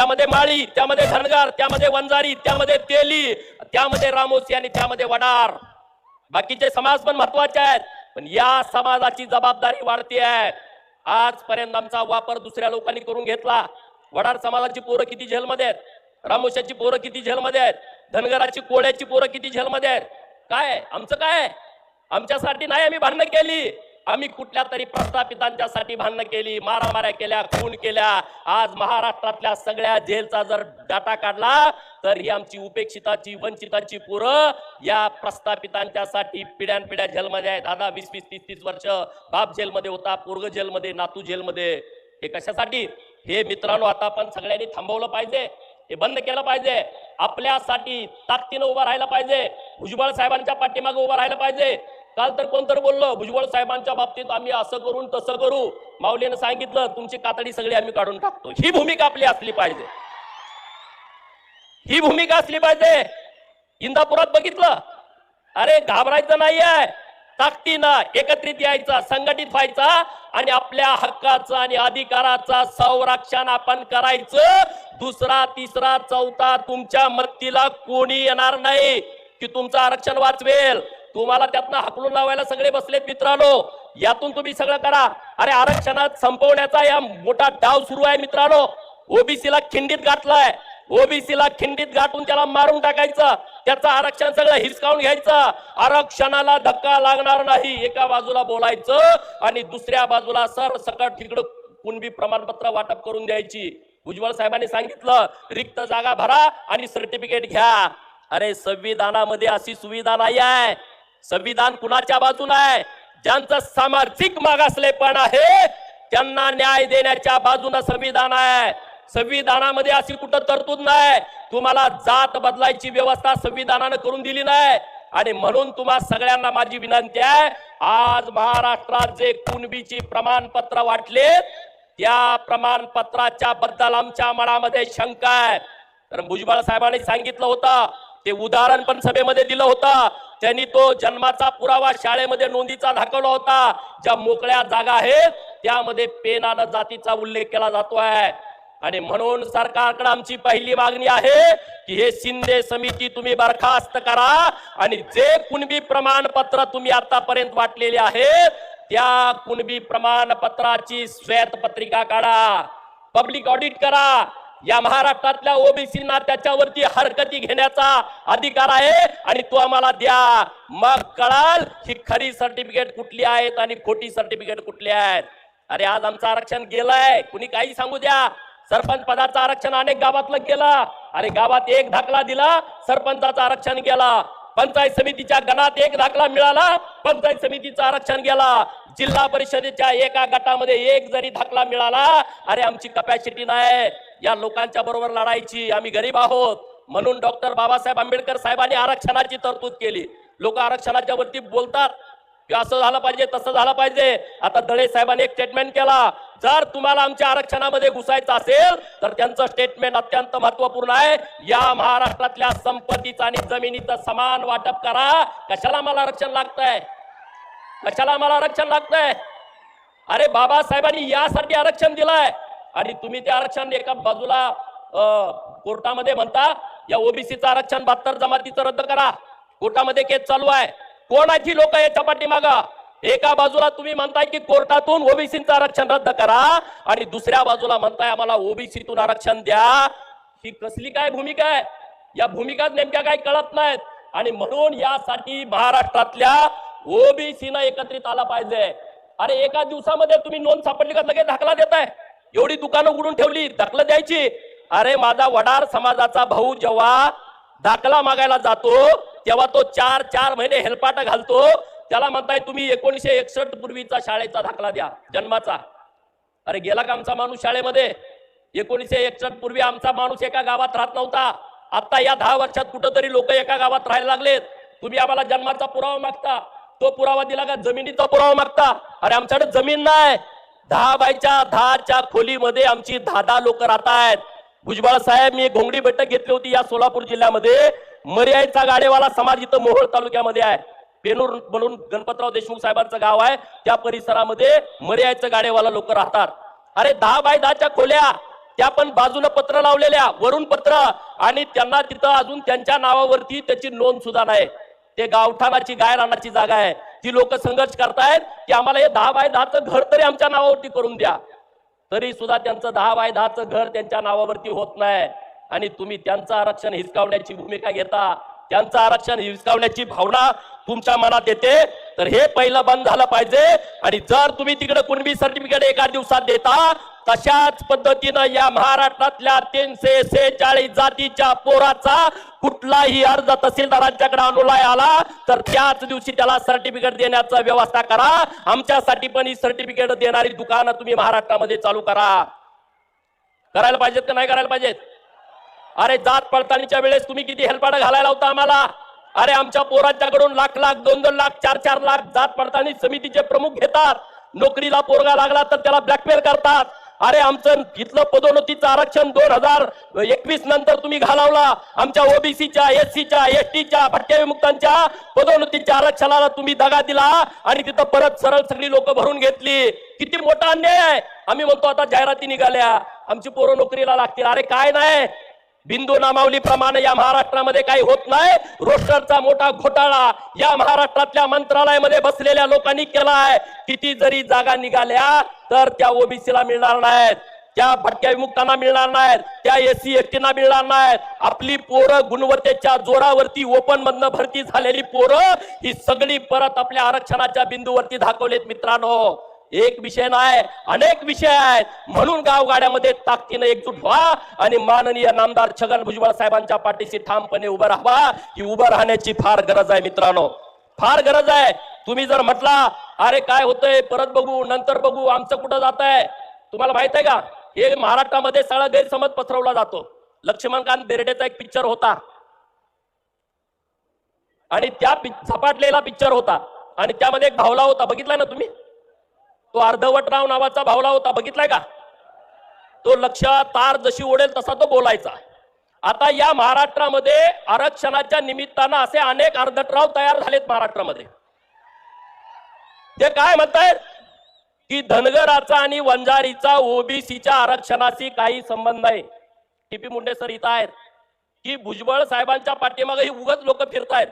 त्यामध्ये माळी त्यामध्ये धनगार त्यामध्ये वंजारी त्यामध्ये तेली त्यामध्ये रामोसी आणि त्यामध्ये वडार. बाकीचे समाज पण महत्त्वाचे आहेत पण या समाजाची जबाबदारी वाढते आहे. आजपर्यंत आमचा वापर दुसऱ्या लोकांनी करून घेतला. वडार समाजाची पोरं किती झेलमध्ये आहेत? रामोशाची पोरं किती झेलमध्ये आहेत? धनगराची कोळ्याची पोरं किती झेलमध्ये आहेत? काय? आमचं काय? आमच्यासाठी नाही आम्ही भांडणं केली. आम्ही कुठल्या तरी प्रस्थापितांच्यासाठी भांडणं केली मारामाऱ्या केल्या खून केल्या. आज महाराष्ट्रातल्या सगळ्या जेलचा जर डाटा काढला तर ही आमची उपेक्षिताची वंचिताची पोरं या प्रस्थापितांच्यासाठी पिढ्यानपिढ्या जेलमध्ये आहेत. दादा वीस वीस तीस तीस वर्ष बाप जेलमध्ये होता पूर्ग जेलमध्ये नातू जेलमध्ये. हे कशासाठी? हे मित्रांनो आता आपण सगळ्यांनी थांबवलं पाहिजे. हे बंद केलं पाहिजे. आपल्यासाठी ताकदीनं उभं राहायला पाहिजे. भुजबळ साहेबांच्या पाठीमागे उभं राहायला पाहिजे. काल तर कोण तर बोललं भुजबळ साहेबांच्या बाबतीत आम्ही असं करून तसं करू. माऊलीनं सांगितलं तुमची कातडी सगळी आम्ही काढून टाकतो. ही भूमिका आपली असली पाहिजे. ही भूमिका असली पाहिजे. इंदापुरात बघितलं? अरे घाबरायचं नाही आहे ताकदीनं एकत्रित यायचा संघटित व्हायचा आणि आपल्या हक्काचं आणि अधिकाराचा संरक्षण आपण करायचं. दुसरा तिसरा चौथा तुमच्या मत्तीला कोणी येणार नाही की तुमचं आरक्षण वाचवेल. तुम्हाला त्यातनं हाकलून लावायला सगळे बसलेत मित्रांनो. यातून तुम्ही सगळं करा. अरे आरक्षणात संपवण्याचा या मोठा डाव सुरू आहे मित्रांनो. ओबीसीला खिंडीत गाठलाय. ओबीसीला खिंडीत गाठून त्याला मारून टाकायचं. त्याचं आरक्षण सगळं हिसकावून घ्यायचं. आरक्षणाला धक्का लागणार नाही. एका बाजूला बोलायचं आणि दुसऱ्या बाजूला सर सकट तिकडं कुणबी प्रमाणपत्र वाटप करून द्यायची. उज्ज्वल साहेबांनी सांगितलं रिक्त जागा भरा आणि सर्टिफिकेट घ्या. अरे संविधानामध्ये अशी सुविधा नाही आहे. संविधान कुणाच्या बाजूला आहे? ज्यांचं सामाजिक मागासलेपण आहे त्यांना न्याय देण्याच्या बाजूनं संविधान आहे. संविधानामध्ये अशी कुठं तरतूद नाही. तुम्हाला जात बदलायची व्यवस्था संविधानानं करून दिली नाही. आणि म्हणून तुम्हा सगळ्यांना माझी विनंती आहे आज महाराष्ट्रात जे कुणबीची प्रमाणपत्र वाटले त्या प्रमाणपत्राच्या बद्दल आमच्या मनामध्ये शंका आहे. तर भुजबळ साहेबांनी सांगितलं होतं ते उदाहरण पण सभेमध्ये दिलं होतं. त्यांनी तो जन्माचा पुरावा शाळेमध्ये नोंदीचा दाखवला होता. ज्या मोकळ्या जागा आहेत त्यामध्ये पेनानं जातीचा उल्लेख केला जातो आहे आणि म्हणून सरकारकडे आमची पहिली मागणी आहे की हे शिंदे समिती तुम्ही बरखास्त करा. आणि जे कुणबी प्रमाणपत्र तुम्ही आतापर्यंत वाटलेले आहेत त्या कुणबी प्रमाणपत्राची श्वेतपत्रिका काढा. पब्लिक ऑडिट करा. या महाराष्ट्रातल्या ओबीसींना त्याच्यावरती हरकती घेण्याचा अधिकार आहे आणि तो आम्हाला द्या. मग कळाल ही खरी सर्टिफिकेट कुठली आहेत आणि खोटी सर्टिफिकेट कुठली आहेत. अरे आज आमचं आरक्षण गेलंय. कुणी काही सांगू द्या. सरपंच पदाचं आरक्षण अनेक गावातलं गेलं. अरे गावात एक धाकला दिला सरपंचाचं आरक्षण गेला. पंचायत समितीच्या गणात एक दाखला मिळाला पंचायत समितीचं आरक्षण गेला. जिल्हा परिषदेच्या एका गटामध्ये एक जरी दाखला मिळाला अरे आमची कपॅसिटी नाही. या लोकांच्या बरोबर लढायची. आम्ही गरीब आहोत. म्हणून डॉक्टर बाबासाहेब आंबेडकर साहेबांनी आरक्षणाची तरतूद केली. लोक आरक्षणाच्या वरती बोलतात की असं झालं पाहिजे तसं झालं पाहिजे. आता दळे साहेबांनी एक स्टेटमेंट केला. जर तुम्हाला आमच्या आरक्षणामध्ये घुसायचं असेल तर त्यांचं स्टेटमेंट अत्यंत महत्त्वपूर्ण आहे. या महाराष्ट्रातल्या संपत्तीचं आणि जमिनीचं समान वाटप करा. कशाला मला आरक्षण लागतंय? कशाला मला आरक्षण लागतंय? अरे बाबासाहेबांनी यासाठी आरक्षण दिलंय. आणि तुम्ही ते आरक्षण एका बाजूला कोर्टामध्ये म्हणता या ओबीसीचं आरक्षण बहात्तर जमातीचं रद्द करा. कोर्टामध्ये केस चालू आहे. कोणाची आहे लोक याच्या पाठीमागा एका बाजूला तुम्ही म्हणताय की कोर्टातून ओबीसीचं आरक्षण रद्द करा आणि दुसऱ्या बाजूला म्हणताय आम्हाला ओबीसीतून आरक्षण द्या. ही कसली काय भूमिका आहे? या भूमिका नेमक्या काय कळत नाहीत. आणि म्हणून यासाठी महाराष्ट्रातल्या ओबीसीनं एकत्रित आला पाहिजे. अरे एका दिवसामध्ये तुम्ही नोंद सापडली का? लगेच दाखला देताय. एवढी दुकानं उघडून ठेवली दखल द्यायची. अरे माझा वडार समाजाचा भाऊ जेव्हा दाखला मागायला जातो तेव्हा तो चार चार महिने हेलपाटा घालतो. त्याला म्हणताय तुम्ही एकोणीशे एकसष्ट पूर्वीचा शाळेचा दाखला द्या जन्माचा. अरे गेला का आमचा माणूस शाळेमध्ये? एकोणीशे एकसष्ट पूर्वी आमचा माणूस एका गावात राहत नव्हता. आता या दहा वर्षात कुठंतरी लोक एका गावात राहायला लागलेत. तुम्ही आम्हाला जन्माचा पुरावा मागता. तो पुरावा दिला का? जमिनीचा पुरावा मागता. अरे आमच्याकडे जमीन नाही. दहा बायच्या दहाच्या खोलीमध्ये आमची दहा दहा लोक राहत आहेत भुजबळ साहेब मी घोंगडी बैठक घेतली होती या सोलापूर जिल्ह्यामध्ये. मर्यादेचा गाडेवाला समाज इथं मोहोळ तालुक्यामध्ये आहे. पेनूर म्हणून गणपतराव देशमुख साहेबांचं गाव आहे. त्या परिसरामध्ये मर्यादेचं गाडेवाला लोक राहतात. अरे दहा बाय दहाच्या खोल्या. त्या पण बाजूला पत्र लावलेल्या वरून पत्र. आणि त्यांना तिथं अजून त्यांच्या नावावरती त्याची नोंद सुद्धा नाही. ते गावठाणाची गायरानाची जागा आहे. ती लोक संघर्ष करतायत की आम्हाला हे दहा बाय दहाचं घर तरी आमच्या नावावरती करून द्या. तरी सुद्धा त्यांचं दहा बाय दहाचं घर त्यांच्या नावावरती होत नाही. आणि तुम्ही त्यांचं आरक्षण हिसकावण्याची भूमिका घेता. त्यांचं आरक्षण हिसकावण्याची भावना तुमच्या मनात येते तर हे पहिलं बंद झालं पाहिजे. आणि जर तुम्ही तिकडे कुणबी सर्टिफिकेट एका दिवसात देता तशाच पद्धतीनं या महाराष्ट्रातल्या तीनशे सेहेचाळीस जातीच्या पोराचा कुठलाही अर्ज तहसीलदारांच्याकडे अनुलाय आला तर त्याच दिवशी त्याला सर्टिफिकेट देण्याचा व्यवस्था करा. आमच्यासाठी पण ही सर्टिफिकेट देणारी दुकानं तुम्ही महाराष्ट्रामध्ये चालू करा. करायला पाहिजेत का नाही करायला पाहिजेत? अरे जात पडताळणीच्या वेळेस तुम्ही किती हेलपाडा घालायला होता आम्हाला? अरे आमच्या पोरांच्याकडून लाख लाख दोन दोन लाख चार चार लाख जात पडताळणी समितीचे प्रमुख घेतात. नोकरीला पोरगा लागला तर त्याला ब्लॅकमेल करतात. अरे आमचं इथलं पदोन्नतीचं आरक्षण दोन हजार एकवीस नंतर तुम्ही घालवला. आमच्या ओबीसीच्या एससीच्या एसटीच्या भटक्या विमुक्तांच्या पदोन्नतीच्या आरक्षणाला तुम्ही दगा दिला आणि तिथं परत सरळ सगळी लोक भरून घेतली. किती मोठा अन्याय! आहे आम्ही म्हणतो आता जाहिराती निघाल्या. आमची पोरं नोकरीला लागतील. अरे काय नाही! बिंदू नामावली प्रमाणे या महाराष्ट्रामध्ये काही होत नाही. रोस्टरचा मोठा घोटाळा या महाराष्ट्रातल्या मंत्रालयामध्ये बसलेल्या लोकांनी केलाय. किती जरी जागा निघाल्या तर त्या ओबीसीला मिळणार नाहीत. त्या भटक्या विमुक्तांना मिळणार नाहीत. त्या एससी एसटीना मिळणार नाहीत. आपली पोरं गुणवत्तेच्या जोरावरती ओपन मधनं भरती झालेली पोरं ही सगळी परत आपल्या आरक्षणाच्या बिंदूवरती दाखवलेत मित्रांनो. एक विषय नाही अनेक विषय आहेत. म्हणून गावगाड्यामध्ये ताकदीनं एकजूट व्हा आणि माननीय नामदार छगन भुजबळ साहेबांच्या पाठीशी ठामपणे उभं राहावा ही उभं राहण्याची फार गरज आहे मित्रांनो. फार गरज आहे. तुम्ही जर म्हटला अरे काय होतंय? परत बघू नंतर बघू आमचं कुठं जात आहे तुम्हाला माहीत आहे का? हे महाराष्ट्रामध्ये सगळा गैरसमज पसरवला जातो. लक्ष्मणकांत बेर्डेचा एक पिक्चर होता. आणि त्या झपाटलेला पिक्चर होता. आणि त्यामध्ये एक भावला होता. बघितला ना तुम्ही? तो अर्धवटराव नावाचा भावला होता बघितलाय का? तो लक्ष तार जशी ओढेल तसा तो बोलायचा. आता या महाराष्ट्रामध्ये आरक्षणाच्या निमित्तानं असे अनेक अर्धटराव तयार झालेत महाराष्ट्रामध्ये. ते काय म्हणतायत? की धनगराचा आणि वंजारीचा ओबीसीच्या आरक्षणाशी काही संबंध नाही टीपी मुंडे सर इथं आहेत. की भुजबळ साहेबांच्या पाठीमागे ही उगच लोक फिरतायत.